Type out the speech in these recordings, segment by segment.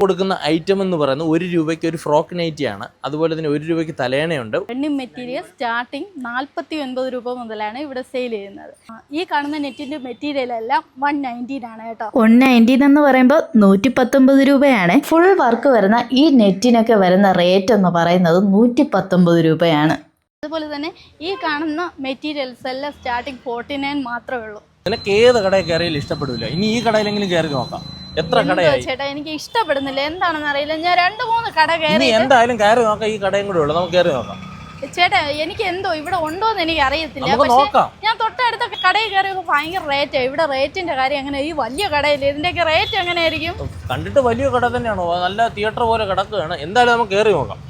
കൊടുക്കുന്ന ഐറ്റം എന്ന് പറയുന്നത് ഒരു രൂപയ്ക്ക് ഒരു ഫ്രോക്ക് നൈറ്റിയാണ് അതുപോലെ തന്നെ ഒരു രൂപയ്ക്ക് തലേണയുണ്ട്. റണ്ണിങ് മെറ്റീരിയൽ സ്റ്റാർട്ടിങ് നാൽപ്പത്തി ഒൻപത് രൂപ മുതലാണ് ഇവിടെ സെയിൽ ചെയ്യുന്നത്. ഈ കാണുന്ന നെറ്റിന്റെ മെറ്റീരിയൽ എല്ലാം വൺ നയന്റീൻ ആണ് കേട്ടോ. വൺ നയന്റീൻ എന്ന് പറയുമ്പോൾ നൂറ്റി പത്തൊമ്പത് രൂപയാണ്. ഫുൾ വർക്ക് വരുന്ന ഈ നെറ്റിനൊക്കെ വരുന്ന റേറ്റ് എന്ന് പറയുന്നത് നൂറ്റി പത്തൊമ്പത് രൂപയാണ്. അതുപോലെ തന്നെ ഈ കാണുന്ന മെറ്റീരിയൽസ് എല്ലാം സ്റ്റാർട്ടിങ് ഫോർട്ടി നയൻ മാത്രമേ ഉള്ളൂ. നിനക്ക് ഏത് കടയിൽ കയറിയാലും ഇഷ്ടപ്പെടില്ല ഇനി ഈ കടയിലെങ്കിലും കയറി നോക്കാം. എത്ര കടയായി? ചേട്ടാ എനിക്ക് ഇഷ്ടപ്പെടുന്നില്ല. എന്താണെന്ന് അറിയില്ല. ഞാൻ രണ്ട് മൂന്ന് കട കയറി എന്തായാലും കയറി നോക്കാം. ഈ കടയും കൂടെ ഉള്ളു. നമുക്ക് കയറി നോക്കാം. ചേട്ടാ എനിക്ക് എന്തോ ഇവിടെ ഉണ്ടോ എന്ന് എനിക്ക് അറിയത്തില്ല. പക്ഷെ ഞാൻ തൊട്ടടുത്ത കടയിൽ കയറിയപ്പോൾ ഭയങ്കര റേറ്റ് ഇവിടെ റേറ്റിന്റെ കാര്യം എങ്ങനെ ഈ വലിയ കടയിൽ ഇതിന്റെയൊക്കെ റേറ്റ് എങ്ങനെയായിരിക്കും? കണ്ടിട്ട് വലിയ കട തന്നെയാണോ? നല്ല തിയേറ്റർ പോലെ കിടക്കുകയാണ്. എന്തായാലും നമുക്ക് കയറി നോക്കാം.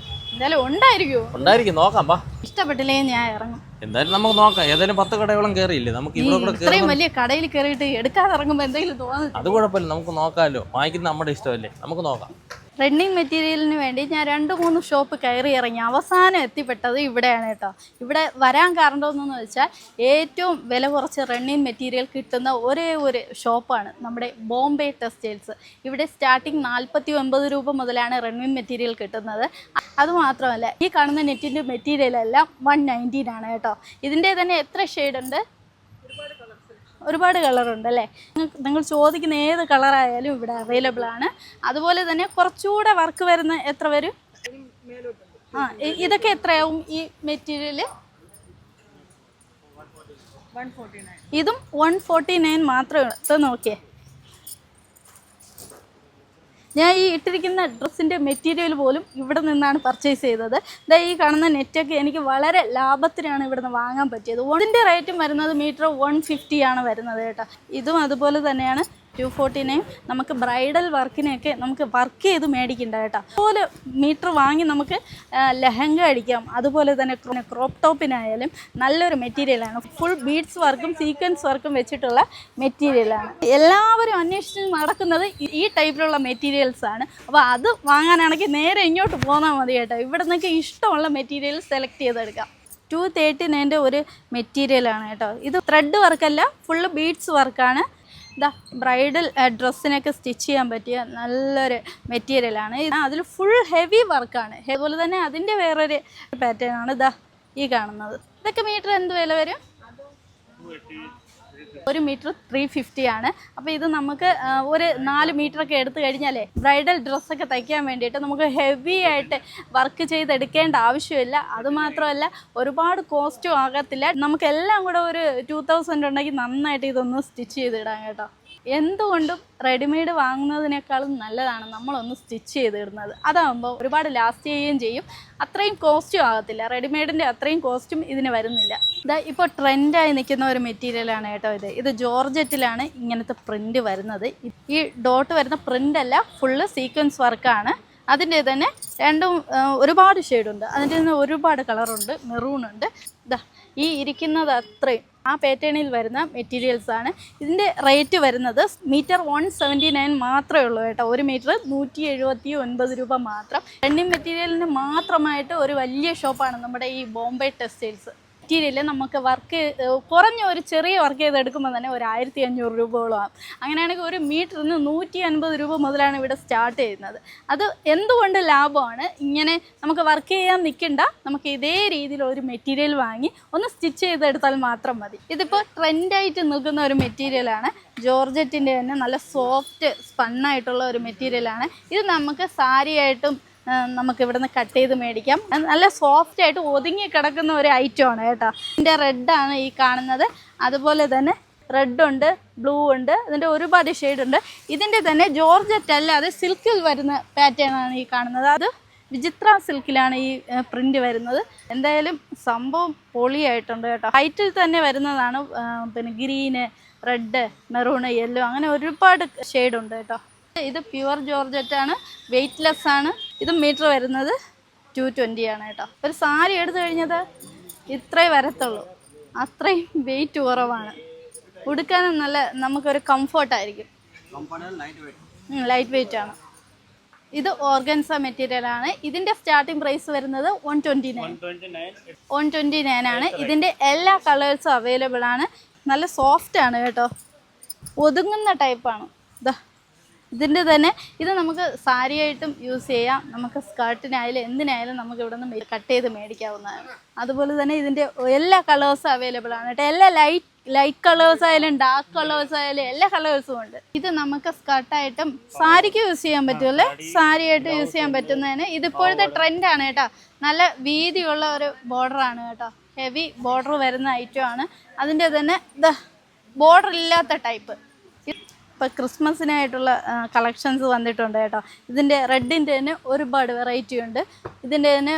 എന്തായാലും ഉണ്ടായിരിക്കുമോ ഉണ്ടായിരിക്കും. നോക്കാം വാ. ഇഷ്ടപ്പെട്ടില്ലേ ഞാൻ ഇറങ്ങും. എന്തായാലും നമുക്ക് നോക്കാം. ഏതായാലും പത്ത് കടയോളം കയറിയില്ലേ നമുക്ക് ഇവിടെ കൂടെ ഇത്രയും വലിയ കടയിൽ കയറിയിട്ട് എടുക്കാതെ ഇറങ്ങുമ്പോൾ എന്തെങ്കിലും തോന്നുന്നു. അത് കുഴപ്പമില്ല. നമുക്ക് നോക്കാമല്ലോ. വാങ്ങിക്കുന്ന നമ്മുടെ ഇഷ്ടമല്ലേ? നമുക്ക് നോക്കാം. റണ്ണിങ് മെറ്റീരിയലിന് വേണ്ടി ഞാൻ രണ്ട് മൂന്ന് ഷോപ്പ് കയറി ഇറങ്ങി. അവസാനം എത്തിപ്പെട്ടത് ഇവിടെയാണ് കേട്ടോ. ഇവിടെ വരാൻ കാരണം വെച്ചാൽ ഏറ്റവും വില കുറച്ച് റണ്ണിങ് മെറ്റീരിയൽ കിട്ടുന്ന ഒരേ ഒരു ഷോപ്പാണ് നമ്മുടെ ബോംബെ ടെക്സ്റ്റൈൽസ് ഇവിടെ സ്റ്റാർട്ടിങ് നാൽപ്പത്തി ഒൻപത് രൂപ മുതലാണ് റണ്ണിങ് മെറ്റീരിയൽ കിട്ടുന്നത്. അതുമാത്രമല്ല ഈ കാണുന്ന നെറ്റിന്റെ മെറ്റീരിയൽ എല്ലാം വൺ നയന്റീൻ ആണ് കേട്ടോ. ഇതിന്റെ തന്നെ എത്ര ഷെയ്ഡ് ഉണ്ട്? ഒരുപാട് കളറുണ്ട് അല്ലേ? നിങ്ങൾ ചോദിക്കുന്ന ഏത് കളറായാലും ഇവിടെ അവൈലബിൾ ആണ്. അതുപോലെ തന്നെ കുറച്ചുകൂടെ വർക്ക് വരുന്ന എത്ര വരും? ആ ഇതൊക്കെ എത്രയാവും ഈ മെറ്റീരിയൽ ഇതും വൺ ഫോർട്ടി നയൻ മാത്രമേ നോക്കിയേ. ഞാൻ ഈ ഇട്ടിരിക്കുന്ന ഡ്രസ്സിന്റെ മെറ്റീരിയൽ പോലും ഇവിടെ നിന്നാണ് പർച്ചേസ് ചെയ്തത്. ഇതാ ഈ കാണുന്ന നെറ്റൊക്കെ എനിക്ക് വളരെ ലാഭത്തിനാണ് ഇവിടെ നിന്ന് വാങ്ങാൻ പറ്റിയത്. ഇതിന്റെ റേറ്റും വരുന്നത് മീറ്റർ വൺ ഫിഫ്റ്റിയാണ് വരുന്നത് കേട്ടോ. ഇതും അതുപോലെ തന്നെയാണ്. ടു ഫോർട്ടി നയൻ നമുക്ക് ബ്രൈഡൽ വർക്കിനെയൊക്കെ നമുക്ക് വർക്ക് ചെയ്ത് മേടിക്കണ്ട കേട്ടോ അതുപോലെ മീറ്റർ വാങ്ങി നമുക്ക് ലഹങ്ക അടിക്കാം. അതുപോലെ തന്നെ ക്രോപ്പ് ടോപ്പിനായാലും നല്ലൊരു മെറ്റീരിയലാണ്. ഫുൾ ബീഡ്സ് വർക്കും സീക്വൻസ് വർക്കും വെച്ചിട്ടുള്ള മെറ്റീരിയലാണ്. എല്ലാവരും അന്വേഷിച്ച് നടക്കുന്നത് ഈ- ടൈപ്പിലുള്ള മെറ്റീരിയൽസ് ആണ്. അപ്പോൾ അത് വാങ്ങാനാണെങ്കിൽ നേരെ ഇങ്ങോട്ട് പോന്നാൽ മതി കേട്ടോ. ഇവിടെ നിങ്ങൾക്ക് ഇഷ്ടമുള്ള മെറ്റീരിയൽ സെലക്ട് ചെയ്തെടുക്കാം. ടു തേർട്ടി നയന്റെ ഒരു മെറ്റീരിയലാണ് കേട്ടോ. ഇത് ത്രെഡ് വർക്കല്ല ഫുള്ള് ബീഡ്സ് വർക്കാണ്. ഇതാ ബ്രൈഡൽ ഡ്രസ്സിനൊക്കെ സ്റ്റിച്ച് ചെയ്യാൻ പറ്റിയ നല്ലൊരു മെറ്റീരിയലാണ് അതിൽ ഫുൾ ഹെവി വർക്കാണ് അതുപോലെ തന്നെ അതിന്റെ വേറൊരു പാറ്റേൺ ആണ് ഇതാ ഈ കാണുന്നത്. ഇതൊക്കെ മീറ്റർ എന്ത് വില വരും? ഒരു മീറ്റർ ത്രീ ഫിഫ്റ്റി ആണ്. അപ്പോൾ ഇത് നമുക്ക് ഒരു നാല് മീറ്റർ ഒക്കെ എടുത്തു കഴിഞ്ഞാലേ ബ്രൈഡൽ ഡ്രസ്സൊക്കെ തയ്ക്കാൻ വേണ്ടിയിട്ട് നമുക്ക് ഹെവി ആയിട്ട് വർക്ക് ചെയ്തെടുക്കേണ്ട ആവശ്യമില്ല. അതുമാത്രമല്ല ഒരുപാട് കോസ്റ്റും ആകത്തില്ല. നമുക്ക് എല്ലാം കൂടെ ഒരു ടു തൗസൻഡ് ഉണ്ടെങ്കിൽ നന്നായിട്ട് ഇതൊന്ന് സ്റ്റിച്ച് ചെയ്തിടാം കേട്ടോ. എന്തുകൊണ്ടും റെഡിമെയ്ഡ് വാങ്ങുന്നതിനേക്കാളും നല്ലതാണ് നമ്മളൊന്ന് സ്റ്റിച്ച് ചെയ്തിടുന്നത്. അതാകുമ്പോൾ ഒരുപാട് ലാസ്റ്റ് ചെയ്യുകയും ചെയ്യും. അത്രയും കോസ്റ്റും ആകത്തില്ല. റെഡിമെയ്ഡിന്റെ അത്രയും കോസ്റ്റും ഇതിന് വരുന്നില്ല. ഇതാ ഇപ്പോൾ ട്രെൻഡായി നിൽക്കുന്ന ഒരു മെറ്റീരിയലാണ് കേട്ടോ ഇത്. ഇത് ജോർജറ്റിലാണ് ഇങ്ങനത്തെ പ്രിന്റ് വരുന്നത്. ഈ ഡോട്ട് വരുന്ന പ്രിന്റ് അല്ല ഫുള്ള് സീക്വൻസ് വർക്കാണ് അതിന്റെ തന്നെ രണ്ടും ഒരുപാട് ഷെയ്ഡുണ്ട് അതിന്റെ തന്നെ ഒരുപാട് കളറുണ്ട് മെറൂൺ ഉണ്ട്. ഇതാ ഈ ഇരിക്കുന്നത് അത്രയും. ആ പാറ്റേണിൽ വരുന്ന മെറ്റീരിയൽസ് ആണ്. ഇതിന്റെ റേറ്റ് വരുന്നത് മീറ്റർ വൺ സെവന്റി നയൻ മാത്രമേ ഉള്ളൂ കേട്ടോ. ഒരു മീറ്റർ നൂറ്റി എഴുപത്തി ഒൻപത് രൂപ മാത്രം. റണ്ണിങ് മെറ്റീരിയലിന് മാത്രമായിട്ട് ഒരു വലിയ ഷോപ്പാണ് നമ്മുടെ ഈ ബോംബെ ടെക്സ്റ്റൈൽസ് മെറ്റീരിയൽ നമുക്ക് വർക്ക് കുറഞ്ഞ ഒരു ചെറിയ വർക്ക് ചെയ്തെടുക്കുമ്പോൾ തന്നെ ഒരു ആയിരത്തി അഞ്ഞൂറ് രൂപയോളമാണ് അങ്ങനെയാണെങ്കിൽ ഒരു മീറ്ററിന് നൂറ്റി അൻപത് രൂപ മുതലാണ് ഇവിടെ സ്റ്റാർട്ട് ചെയ്യുന്നത്. അത് എന്തുകൊണ്ട് ലാഭമാണ്? ഇങ്ങനെ നമുക്ക് വർക്ക് ചെയ്യാൻ നിൽക്കണ്ട. നമുക്ക് ഇതേ രീതിയിൽ ഒരു മെറ്റീരിയൽ വാങ്ങി ഒന്ന് സ്റ്റിച്ച് ചെയ്തെടുത്താൽ മാത്രം മതി. ഇതിപ്പോൾ ട്രെൻഡായിട്ട് നിൽക്കുന്ന ഒരു മെറ്റീരിയലാണ്. ജോർജറ്റിന്റെ തന്നെ നല്ല സോഫ്റ്റ് സ്പണ്ണായിട്ടുള്ള ഒരു മെറ്റീരിയലാണ്. ഇത് നമുക്ക് സാരിയായിട്ടും നമുക്ക് ഇവിടുന്ന് കട്ട് ചെയ്ത് മേടിക്കാം. നല്ല സോഫ്റ്റ് ആയിട്ട് ഒതുങ്ങി കിടക്കുന്ന ഒരു ഐറ്റം ആണ് കേട്ടോ. ഇതിന്റെ റെഡാണ് ഈ കാണുന്നത്. അതുപോലെ തന്നെ റെഡ് ഉണ്ട് ബ്ലൂ ഉണ്ട് ഇതിന്റെ ഒരുപാട് ഷെയ്ഡ് ഉണ്ട്. ഇതിന്റെ തന്നെ ജോർജറ്റ് അല്ലാതെ സിൽക്കിൽ വരുന്ന പാറ്റേൺ ആണ് ഈ കാണുന്നത്. അത് വിചിത്ര സിൽക്കിലാണ് ഈ പ്രിന്റ് വരുന്നത്. എന്തായാലും സംഭവം പൊളിയായിട്ടുണ്ട് കേട്ടോ. ഹൈറ്റിൽ തന്നെ വരുന്നതാണ് പിന്നെ ഗ്രീന് റെഡ് മെറൂണ് യെല്ലോ അങ്ങനെ ഒരുപാട് ഷെയ്ഡുണ്ട് കേട്ടോ. ഇത് പ്യുവർ ജോർജറ്റ് ആണ് വെയ്റ്റ്ലെസ് ആണ്. ഇത് മീറ്റർ വരുന്നത് ടു ട്വന്റി ആണ് കേട്ടോ. ഒരു സാരി എടുത്തു കഴിഞ്ഞത് ഇത്രേ വരത്തുള്ളൂ. അത്രയും വെയിറ്റ് കുറവാണ്. ഉടുക്കാൻ നല്ല നമുക്കൊരു കംഫർട്ടായിരിക്കും ലൈറ്റ് വെയിറ്റ് ആണ്. ഇത് ഓർഗൻസ മെറ്റീരിയൽ ആണ്. ഇതിന്റെ സ്റ്റാർട്ടിംഗ് പ്രൈസ് വരുന്നത് one twenty nine one twenty nine ആണ്. ഇതിന്റെ എല്ലാ കളേഴ്സും അവൈലബിൾ ആണ്. നല്ല സോഫ്റ്റ് ആണ് കേട്ടോ. ഒതുങ്ങുന്ന ടൈപ്പാണ് ഇതിന്റെ തന്നെ ഇത് നമുക്ക് സാരിയായിട്ടും യൂസ് ചെയ്യാം. നമുക്ക് സ്കർട്ടിനായാലും എന്തിനായാലും നമുക്ക് ഇവിടെ നിന്ന് കട്ട് ചെയ്ത് മേടിക്കാവുന്നതാണ്. അതുപോലെ തന്നെ ഇതിന്റെ എല്ലാ കളേഴ്സും അവൈലബിൾ ആണ് കേട്ടോ. എല്ലാ ലൈറ്റ് ലൈറ്റ് കളേഴ്സ് ആയാലും ഡാർക്ക് കളേഴ്സ് ആയാലും എല്ലാ കളേഴ്സും ഉണ്ട്. ഇത് നമുക്ക് സ്കർട്ടായിട്ടും സാരിക്ക് യൂസ് ചെയ്യാൻ പറ്റുമല്ലേ സാരിയായിട്ട് യൂസ് ചെയ്യാൻ പറ്റുന്നതിന് ഇതിപ്പോഴത്തെ ട്രെൻഡാണ് കേട്ടോ. നല്ല വീതിയുള്ള ഒരു ബോർഡർ ആണ് കേട്ടോ. ഹെവി ബോർഡർ വരുന്ന ഐറ്റം ആണ്. അതിന്റെ തന്നെ ബോർഡർ ഇല്ലാത്ത ടൈപ്പ് ഇപ്പോൾ ക്രിസ്മസിനായിട്ടുള്ള കളക്ഷൻസ് വന്നിട്ടുണ്ട് കേട്ടോ. ഇതിന്റെ റെഡിന്റെ തന്നെ ഒരുപാട് വെറൈറ്റി ഉണ്ട്. ഇതിന്റെ തന്നെ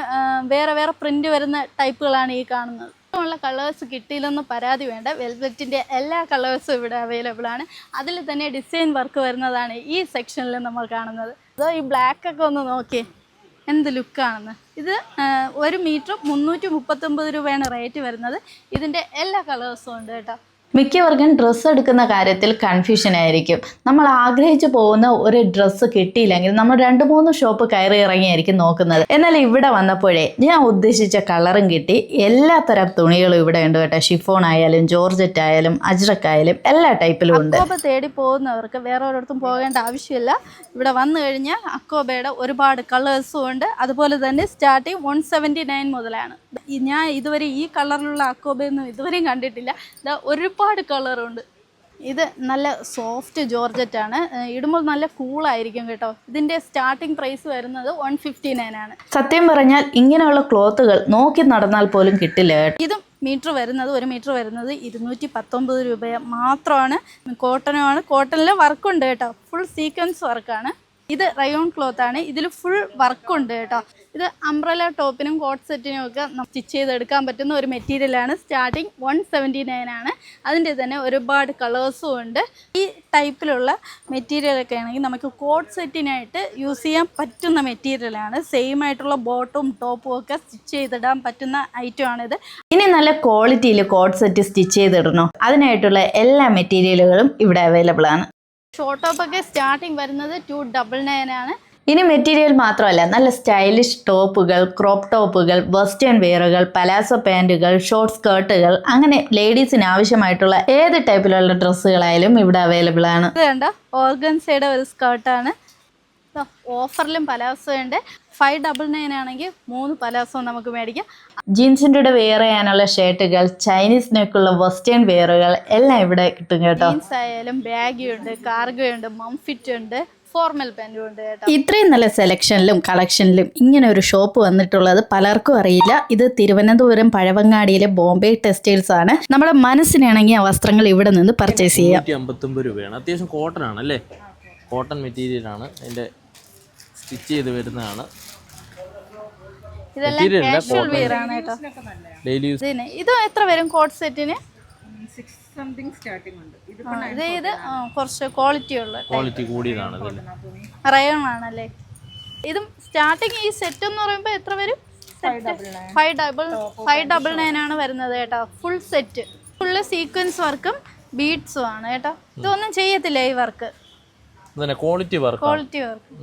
വേറെ വേറെ പ്രിന്റ് വരുന്ന ടൈപ്പുകളാണ് ഈ കാണുന്നത്. ഉള്ള കളേഴ്സ് കിട്ടിയില്ലെന്ന് പരാതി വേണ്ട. വെൽവെറ്റിന്റെ എല്ലാ കളേഴ്സും ഇവിടെ അവൈലബിൾ ആണ്. അതിൽ തന്നെ ഡിസൈൻ വർക്ക് വരുന്നതാണ് ഈ സെക്ഷനിൽ നമ്മൾ കാണുന്നത്. അതോ ഈ ബ്ലാക്ക് ഒക്കെ ഒന്ന് നോക്കിയേ എന്ത് ലുക്കാണെന്ന് ഇത് ഒരു മീറ്റർ മുന്നൂറ്റി മുപ്പത്തൊമ്പത് രൂപയാണ് റേറ്റ് വരുന്നത്. ഇതിന്റെ എല്ലാ കളേഴ്സും ഉണ്ട് കേട്ടോ. മിക്കവർക്കും ഡ്രസ്സ് എടുക്കുന്ന കാര്യത്തിൽ കൺഫ്യൂഷൻ ആയിരിക്കും. നമ്മൾ ആഗ്രഹിച്ചു പോകുന്ന ഒരു ഡ്രസ്സ് കിട്ടിയില്ലെങ്കിൽ നമ്മൾ രണ്ട് മൂന്ന് ഷോപ്പ് കയറി ഇറങ്ങിയായിരിക്കും നോക്കുന്നത്. എന്നാൽ ഇവിടെ വന്നപ്പോഴേ ഞാൻ ഉദ്ദേശിച്ച കളറും കിട്ടി. എല്ലാ തരം തുണികളും ഇവിടെ ഉണ്ട് കേട്ടോ. ഷിഫോൺ ആയാലും ജോർജറ്റ് ആയാലും അജ്രക്ക് ആയാലും എല്ലാ ടൈപ്പിലും ഉണ്ട്. അക്കോബ തേടി പോകുന്നവർക്ക് വേറെ ഒരിടത്തും പോകേണ്ട ആവശ്യമില്ല. ഇവിടെ വന്നു കഴിഞ്ഞാൽ അക്കോബയുടെ ഒരുപാട് കളേഴ്സും ഉണ്ട്. അതുപോലെ തന്നെ സ്റ്റാർട്ടിങ് വൺ സെവന്റി നയൻ മുതലാണ്. ഞാൻ ഇതുവരെ ഈ കളറിലുള്ള അക്കോബയൊന്നും ഇതുവരെയും കണ്ടിട്ടില്ല. ഇതാ ഒരുപാട് കളറുണ്ട്. ഇത് നല്ല സോഫ്റ്റ് ജോർജറ്റ് ആണ് ഇടുമ്പോൾ നല്ല കൂളായിരിക്കും കേട്ടോ. ഇതിന്റെ സ്റ്റാർട്ടിംഗ് പ്രൈസ് വരുന്നത് വൺ ഫിഫ്റ്റി നയൻ ആണ്. സത്യം പറഞ്ഞാൽ ഇങ്ങനെയുള്ള ക്ലോത്തുകൾ നോക്കി നടന്നാൽ പോലും കിട്ടില്ല കേട്ടോ. ഇതും മീറ്റർ വരുന്നത് ഒരു മീറ്റർ വരുന്നത് ഇരുന്നൂറ്റി പത്തൊമ്പത് രൂപ മാത്രമാണ്. കോട്ടനുമാണ്. കോട്ടണിൽ വർക്കുണ്ട് കേട്ടോ. ഫുൾ സീക്വൻസ് വർക്കാണ് ഇത് റയോൺ ക്ലോത്ത് ആണ്. ഇതിൽ ഫുൾ വർക്ക് ഉണ്ട് കേട്ടോ. ഇത് അംബ്രല ടോപ്പിനും കോട്ട് സെറ്റിനും ഒക്കെ സ്റ്റിച്ച് ചെയ്തെടുക്കാൻ പറ്റുന്ന ഒരു മെറ്റീരിയലാണ് സ്റ്റാർട്ടിങ് വൺ സെവന്റി നയൻ ആണ്. അതിന്റെ തന്നെ ഒരുപാട് കളേഴ്സും ഉണ്ട്. ഈ ടൈപ്പിലുള്ള മെറ്റീരിയലൊക്കെ ആണെങ്കിൽ നമുക്ക് കോട്ട് സെറ്റിനായിട്ട് യൂസ് ചെയ്യാൻ പറ്റുന്ന മെറ്റീരിയലാണ് സെയിം ആയിട്ടുള്ള ബോട്ടും ടോപ്പും ഒക്കെ സ്റ്റിച്ച് ചെയ്തിടാൻ പറ്റുന്ന ഐറ്റം ആണിത് ഇനി നല്ല ക്വാളിറ്റിയിൽ കോട്ട് സെറ്റ് സ്റ്റിച്ച് ചെയ്തിടണോ. അതിനായിട്ടുള്ള എല്ലാ മെറ്റീരിയലുകളും ഇവിടെ അവൈലബിൾ ആണ്. ഷോർട്ട് ടോപ്പ് ഒക്കെ സ്റ്റാർട്ടിങ് വരുന്നത് ടു ഡബിൾ നയൻ ആണ്. ഇനി മെറ്റീരിയൽ മാത്രമല്ല നല്ല സ്റ്റൈലിഷ് ടോപ്പുകൾ ക്രോപ്പ് ടോപ്പുകൾ വെസ്റ്റേൺ വെയറുകൾ പലാസോ പാന്റുകൾ ഷോർട്ട് സ്കേർട്ടുകൾ അങ്ങനെ ലേഡീസിന് ആവശ്യമായിട്ടുള്ള ഏത് ടൈപ്പിലുള്ള ഡ്രസ്സുകളായാലും ഇവിടെ അവൈലബിൾ ആണ്. ഓർഗൻസയുടെ ഒരു സ്കേർട്ടാണ് ഓഫറിലും പലാസോ ഉണ്ട്. ഫൈവ് ഡബിൾ നയൻ ആണെങ്കിൽ മൂന്ന് പലാസോ നമുക്ക് മേടിക്കാം. ജീൻസിന്റെ കൂടെ വെയർ ചെയ്യാനുള്ള ഷർട്ടുകൾ ചൈനീസ് നെക്കുള്ള വെസ്റ്റേൺ വെയറുകൾ എല്ലാം ഇവിടെ കിട്ടും കേട്ടോ. ജീൻസ് ആയാലും ബാഗി ഉണ്ട് കാർഗുണ്ട് മംഫിറ്റ് ഉണ്ട് ഫോർമൽ പാന്റും ഉണ്ട് കേട്ടോ. ഇത്രയും നല്ല സെലക്ഷനിലും കളക്ഷനിലും ഇങ്ങനെ ഒരു ഷോപ്പ് വന്നിട്ടുള്ളത് പലർക്കും അറിയില്ല. ഇത് തിരുവനന്തപുരം പഴവങ്ങാടിയിലെ ബോംബെ ടെക്സ്റ്റൈൽസ് ആണ്. നമ്മുടെ മനസ്സിനാണെങ്കിൽ ആ വസ്ത്രങ്ങൾ ഇവിടെ നിന്ന് പർച്ചേസ് ചെയ്യാം. അത്യാവശ്യം കോട്ടൺ ആണ് അല്ലേ? കോട്ടൺ മെറ്റീരിയൽ ആണ്. അതിന്റെ സ്റ്റിച്ച് ചെയ്ത് വരുന്നതാണ്. ഡെയിലി യൂസ് ഇത് എത്ര വരും കോട്ട് സെറ്റിന്? ഇത് ഇത് കുറച്ച് ക്വാളിറ്റി ഉള്ള ക്വാളിറ്റി കൂടിയതാണ് റയോൺ ആണല്ലേ? ഇതും സ്റ്റാർട്ടിങ് ഈ സെറ്റ് എന്ന് പറയുമ്പോൾ എത്ര വരും? Five double five double nine ആണ് വരുന്നത് കേട്ടോ. ഫുൾ സെറ്റ് ഫുള്ള് സീക്വൻസ് വർക്കും ബീഡ്സും ആണ് കേട്ടോ. ഇതൊന്നും ചെയ്യത്തില്ല ഈ work quality work quality work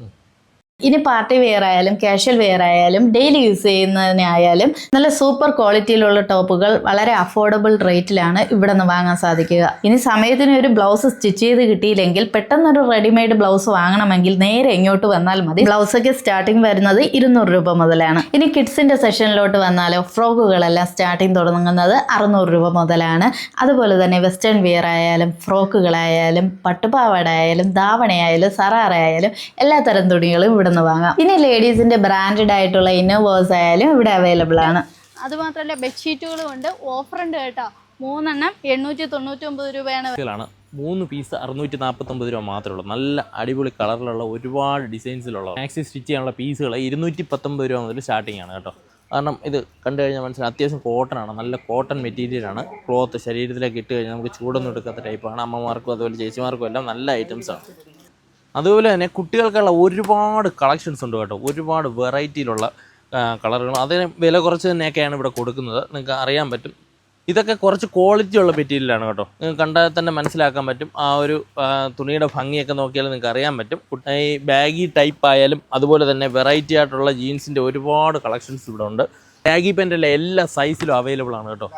ഇനി പാർട്ടി വെയർ ആയാലും കാഷ്വൽ വെയർ ആയാലും ഡെയിലി യൂസ് ചെയ്യുന്നതിനായാലും നല്ല സൂപ്പർ ക്വാളിറ്റിയിലുള്ള ടോപ്പുകൾ വളരെ അഫോർഡബിൾ റേറ്റിലാണ് ഇവിടെ നിന്ന് വാങ്ങാൻ സാധിക്കുക. ഇനി സമയത്തിന് ഒരു ബ്ലൗസ് സ്റ്റിച്ച് ചെയ്ത് കിട്ടിയില്ലെങ്കിൽ പെട്ടെന്നൊരു റെഡിമെയ്ഡ് ബ്ലൗസ് വാങ്ങണമെങ്കിൽ നേരെ ഇങ്ങോട്ട് വന്നാൽ മതി. ബ്ലൗസൊക്കെ സ്റ്റാർട്ടിംഗ് വരുന്നത് ഇരുന്നൂറ് രൂപ മുതലാണ്. ഇനി കിഡ്സിന്റെ സെഷനിലോട്ട് വന്നാലോ ഫ്രോക്കുകളെല്ലാം സ്റ്റാർട്ടിംഗ് തുടങ്ങുന്നത് അറുന്നൂറ് രൂപ മുതലാണ്. അതുപോലെ തന്നെ വെസ്റ്റേൺ വെയർ ആയാലും ഫ്രോക്കുകളായാലും പട്ടുപാവാട ആയാലും ധാവണയായാലും സറാറയായാലും എല്ലാ തരം തുണികളും ഇവിടെ നിന്ന് വാങ്ങാം. ഇനി ലേഡീസിന്റെ ബ്രാൻഡഡ് ആയിട്ടുള്ള ഇന്നോവേഴ്സ് ആയാലും ഇവിടെ അവൈലബിൾ ആണ്. അത് മാത്രമല്ല ബെഡ്ഷീറ്റുകളും ഉണ്ട്. ഓഫർ ഉണ്ട് കേട്ടോ. മൂന്നെണ്ണം എണ്ണൂറ്റി തൊണ്ണൂറ്റി ഒമ്പത് രൂപയാണ് മൂന്ന് പീസ് അറുന്നൂറ്റി നാൽപ്പത്തൊമ്പത് രൂപ മാത്രമേ ഉള്ളൂ. നല്ല അടിപൊളി കളറിലുള്ള ഒരുപാട് ഡിസൈൻസിലുള്ള മാക്സി സ്റ്റിച്ച് ചെയ്യാനുള്ള പീസുകൾ ഇരുന്നൂറ്റി പത്തൊമ്പത് രൂപ മുതൽ സ്റ്റാർട്ടിംഗ് ആണ് കേട്ടോ. കാരണം ഇത് കണ്ടു കഴിഞ്ഞാൽ മനസ്സിലായി അത്യാവശ്യം കോട്ടൺ ആണ്. നല്ല കോട്ടൺ മെറ്റീരിയലാണ് ക്ലോത്ത് ശരീരത്തിലേക്ക് ഇട്ട് കഴിഞ്ഞാൽ നമുക്ക് ചൂടൊന്നും എടുക്കാത്ത ടൈപ്പാണ് അമ്മമാർക്കും അതുപോലെ ചേച്ചിമാർക്കും എല്ലാം നല്ല ഐറ്റംസ് ആണ്. അതുപോലെ തന്നെ കുട്ടികൾക്കുള്ള ഒരുപാട് കളക്ഷൻസ് ഉണ്ട് കേട്ടോ. ഒരുപാട് വെറൈറ്റിയിലുള്ള കളറുകൾ അതിന് വില കുറച്ച് തന്നെയൊക്കെയാണ് ഇവിടെ കൊടുക്കുന്നത്. നിങ്ങൾക്ക് അറിയാൻ പറ്റും. ഇതൊക്കെ കുറച്ച് ക്വാളിറ്റി ഉള്ള മെറ്റീരിയലാണ് കേട്ടോ. നിങ്ങൾക്ക് കണ്ടാൽ തന്നെ മനസ്സിലാക്കാൻ പറ്റും. ആ ഒരു തുണിയുടെ ഭംഗിയൊക്കെ നോക്കിയാൽ നിങ്ങൾക്ക് അറിയാൻ പറ്റും. ഈ ബാഗി ടൈപ്പ് ആയാലും അതുപോലെ തന്നെ വെറൈറ്റി ആയിട്ടുള്ള ജീൻസിന്റെ ഒരുപാട് കളക്ഷൻസ് ഇവിടെ ഉണ്ട്. ബാഗി പെന്റിലെ എല്ലാ സൈസിലും അവൈലബിൾ ആണ് കേട്ടോ.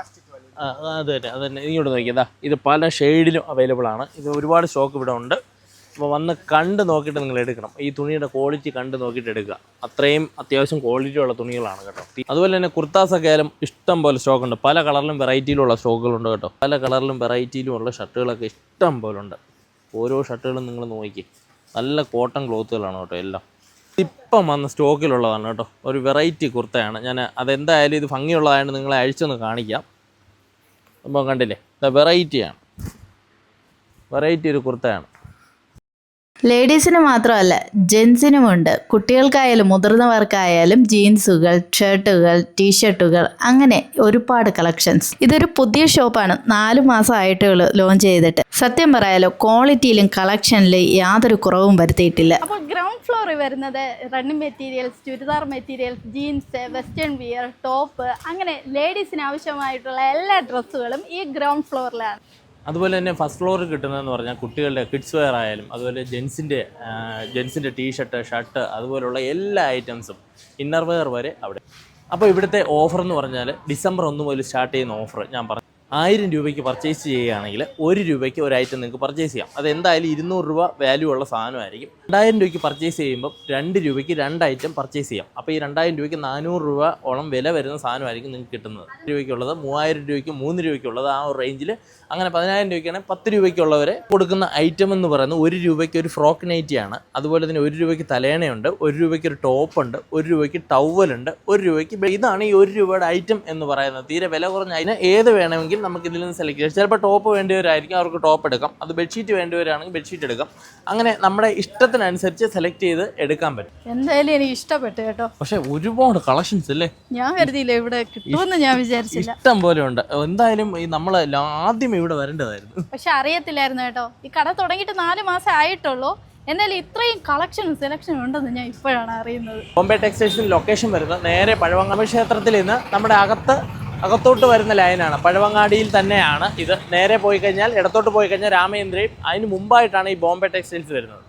അത് തന്നെ അത് തന്നെ. ഇങ്ങോട്ട് നോക്കിയതാ ഇത് പല ഷെയ്ഡിലും അവൈലബിൾ ആണ്. ഇത് ഒരുപാട് സ്റ്റോക്ക് ഇവിടെ ഉണ്ട്. അപ്പോൾ വന്ന് കണ്ട് നോക്കിയിട്ട് നിങ്ങൾ എടുക്കണം. ഈ തുണിയുടെ ക്വാളിറ്റി കണ്ട് നോക്കിയിട്ട് എടുക്കുക. അത്രയും അത്യാവശ്യം ക്വാളിറ്റി ഉള്ള തുണികളാണ് കേട്ടോ. അതുപോലെ തന്നെ കുർത്താസൊക്കെ ആയാലും ഇഷ്ടം പോലെ സ്റ്റോക്ക് ഉണ്ട്. പല കളറിലും വെറൈറ്റിയിലുള്ള സ്റ്റോക്കുകളുണ്ട് കേട്ടോ. പല കളറിലും വെറൈറ്റിയിലും ഉള്ള ഷർട്ടുകളൊക്കെ ഇഷ്ടം പോലെ ഉണ്ട്. ഓരോ ഷർട്ടുകളും നിങ്ങൾ നോക്കി. നല്ല കോട്ടൺ ക്ലോത്തുകളാണ് കേട്ടോ എല്ലാം. ഇപ്പം വന്ന സ്റ്റോക്കിലുള്ളതാണ് കേട്ടോ. ഒരു വെറൈറ്റി കുർത്തയാണ്. ഞാൻ അതെന്തായാലും ഇത് ഭംഗിയുള്ളതായതുകൊണ്ട് നിങ്ങളെ അഴിച്ചൊന്ന് കാണിക്കാം. അപ്പോൾ കണ്ടില്ലേ? വെറൈറ്റിയാണ് വെറൈറ്റി ഒരു കുർത്തയാണ്. ലേഡീസിന് മാത്രമല്ല ജെൻസിനുമുണ്ട്. കുട്ടികൾക്കായാലും മുതിർന്നവർക്കായാലും ജീൻസുകൾ ഷർട്ടുകൾ ടീഷർട്ടുകൾ അങ്ങനെ ഒരുപാട് കളക്ഷൻസ്. ഇതൊരു പുതിയ ഷോപ്പാണ്. നാല് മാസമായിട്ട് ലോഞ്ച് ചെയ്തിട്ട്. സത്യം പറയാലോ ക്വാളിറ്റിയിലും കളക്ഷനിലും യാതൊരു കുറവും വരുത്തിയിട്ടില്ല. അപ്പോൾ ഗ്രൗണ്ട് ഫ്ലോറിൽ വരുന്നത് running materials churidar materials jeans western wear top അങ്ങനെ ലേഡീസിന് ആവശ്യമായിട്ടുള്ള എല്ലാ ഡ്രസ്സുകളും ഈ ഗ്രൗണ്ട് ഫ്ലോറിലാണ്. അതുപോലെ തന്നെ ഫസ്റ്റ് ഫ്ലോറിൽ കിട്ടുന്നതെന്ന് പറഞ്ഞാൽ കുട്ടികളുടെ കിഡ്സ് വെയർ ആയാലും അതുപോലെ ജെൻസിന്റെ ജെൻസിന്റെ ടീഷർട്ട് ഷർട്ട് അതുപോലുള്ള എല്ലാ ഐറ്റംസും ഇന്നർ വെയർ വരെ അവിടെ. അപ്പോൾ ഇവിടുത്തെ ഓഫർ എന്ന് പറഞ്ഞാൽ ഡിസംബർ ഒന്ന് മുതൽ സ്റ്റാർട്ട് ചെയ്യുന്ന ഓഫർ ഞാൻ പറഞ്ഞു. ആയിരം രൂപയ്ക്ക് പർച്ചേസ് ചെയ്യുകയാണെങ്കിൽ ഒരു രൂപയ്ക്ക് ഒരു ഐറ്റം നിങ്ങൾക്ക് പർച്ചേസ് ചെയ്യാം. അത് എന്തായാലും ഇരുന്നൂറ് രൂപ വാല്യൂ ഉള്ള സാധനമായിരിക്കും. രണ്ടായിരം രൂപയ്ക്ക് പർച്ചേസ് ചെയ്യുമ്പോൾ രണ്ട് രൂപയ്ക്ക് രണ്ട് ഐറ്റം പർച്ചേസ് ചെയ്യാം. അപ്പോൾ ഈ രണ്ടായിരം രൂപയ്ക്ക് നാനൂറ് രൂപ ഓളം വില വരുന്ന സാധനമായിരിക്കും നിങ്ങൾക്ക് കിട്ടുന്നത്. രൂപയ്ക്കുള്ളത് മൂവായിരം രൂപയ്ക്ക് മൂന്ന് രൂപയ്ക്കുള്ളത് ആ ഒരു റേഞ്ചിൽ അങ്ങനെ പതിനായിരം രൂപയ്ക്കാണ് പത്ത് രൂപയ്ക്കുള്ളവരെ കൊടുക്കുന്ന ഐറ്റം എന്ന് പറയുന്നത് ഒരു രൂപയ്ക്ക് ഒരു ഫ്രോക്ക് നൈറ്റിയാണ് അതുപോലെ തന്നെ ഒരു രൂപയ്ക്ക് തലേണയുണ്ട് ഒരു രൂപയ്ക്ക് ഒരു ടോപ്പ് ഉണ്ട് ഒരു രൂപയ്ക്ക് ടവലുണ്ട് ഒരു രൂപയ്ക്ക് ഇതാണ് ഈ ഒരു രൂപയുടെ ഐറ്റം എന്ന് പറയുന്നത്. തീരെ വില കുറഞ്ഞ അതിന് ഏത് വേണമെങ്കിൽ നമുക്ക് ഇതിൽ നിന്ന് സെലക്ട് ചെയ്യാം. ചിലപ്പോൾ ടോപ്പ് വേണ്ടിയവരായിരിക്കും അവർക്ക് ടോപ്പ് എടുക്കാം. അത് ബെഡ്ഷീറ്റ് വേണ്ടിയവരാണെങ്കിൽ ബെഡ്ഷീറ്റ് എടുക്കാം. അങ്ങനെ നമ്മുടെ ഇഷ്ടത്തിനനുസരിച്ച് സെലക്ട് ചെയ്ത് എടുക്കാൻ പറ്റും. എന്തായാലും എനിക്ക് ഇഷ്ടപ്പെട്ടു കേട്ടോ. പക്ഷെ ഒരുപാട് കളക്ഷൻസ് അല്ലേ? ഞാൻ കരുതിയില്ല ഇവിടെ കിട്ടുമെന്ന് ഞാൻ വിചാരിച്ചില്ല. ഇഷ്ടം പോലെ ഉണ്ട്. എന്തായാലും ഈ നമ്മൾ ആദ്യം ഇവിടെ വരേണ്ടതായിരുന്നു. പക്ഷെ അറിയത്തില്ലായിരുന്നു കേട്ടോ. ഈ കട തുടങ്ങിയിട്ട് നാല് മാസം ആയിട്ടുള്ളൂ. എന്നാലും ഇത്രയും കളക്ഷനും സെലക്ഷനും ഉണ്ടെന്ന് ഞാൻ ഇപ്പോഴാണ് അറിയുന്നത്. ബോംബെ ടെക്സ്റ്റൈൽസിന് ലൊക്കേഷൻ വരുന്നത് നേരെ പഴവങ്ങാടി ക്ഷേത്രത്തിൽ നിന്ന് നമ്മുടെ അകത്ത് അകത്തോട്ട് വരുന്ന ലൈനാണ് പഴവങ്ങാടിയിൽ തന്നെയാണ് ഇത്. നേരെ പോയി കഴിഞ്ഞാൽ ഇടത്തോട്ട് പോയി കഴിഞ്ഞാൽ രാമേന്ദ്രയും അതിന് മുമ്പായിട്ടാണ് ഈ ബോംബെ ടെക്സ്റ്റൈൽസ് വരുന്നത്.